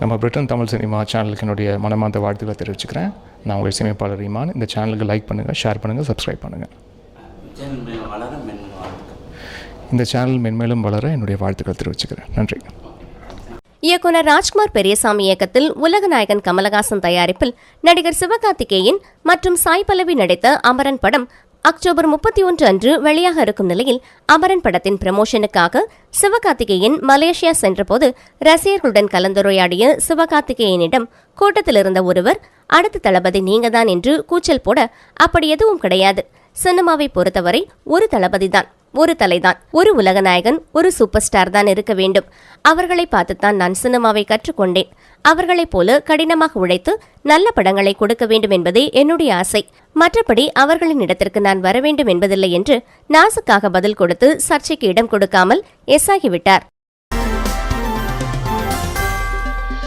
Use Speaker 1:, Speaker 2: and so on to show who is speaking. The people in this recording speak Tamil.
Speaker 1: நம்ம பிரிட்டன் தமிழ் சினிமா சேனலுக்கு என்னுடைய மனமார்ந்த வாழ்த்துக்களை தெரிவிச்சுக்கிறேன். நான் உங்கள் இசையமைப்பாளர் ரீமான். இந்த சேனலுக்கு லைக் பண்ணுங்கள் ஷேர் பண்ணுங்கள் சப்ஸ்கிரைப் பண்ணுங்கள் இந்த சேனல் மென்மேலும் வளர என்னுடைய வாழ்த்துக்களை தெரிவிச்சுக்கிறேன். நன்றி.
Speaker 2: இயக்குனர் ராஜ்குமார் பெரியசாமி இயக்கத்தில் உலகநாயகன் கமலஹாசன் தயாரிப்பில் நடிகர் சிவகார்த்திகேயன் மற்றும் சாய் பல்லவி நடித்த அமரன் படம் அக்டோபர் முப்பத்தி ஒன்று அன்று வெளியாக இருக்கும் நிலையில் அமரன் படத்தின் பிரமோஷனுக்காக சிவகார்த்திகேயன் மலேசியா சென்றபோது ரசிகர்களுடன் கலந்துரையாடிய சிவகார்த்திகேயனிடம் கூட்டத்தில் இருந்த ஒருவர் அடுத்த தளபதி நீங்கதான் என்று கூச்சல் போட அப்படி எதுவும் கிடையாது. சினிமாவை பொறுத்தவரை ஒரு தளபதிதான். ஒரு தலைதான். ஒரு உலகநாயகன் ஒரு சூப்பர் ஸ்டார் தான் இருக்க வேண்டும். அவர்களை பார்த்துத்தான் நான் சினிமாவை கற்றுக்கொண்டேன். அவர்களைப் போல கடினமாக உழைத்து நல்ல படங்களை கொடுக்க வேண்டும் என்பதே என்னுடைய ஆசை. மற்றபடி அவர்களின் இடத்திற்கு நான் வர வேண்டும் என்பதில்லை என்று நாசுக்காக பதில் கொடுத்து சர்ச்சைக்கு இடம் கொடுக்காமல் எஸ் ஆகிவிட்டார்.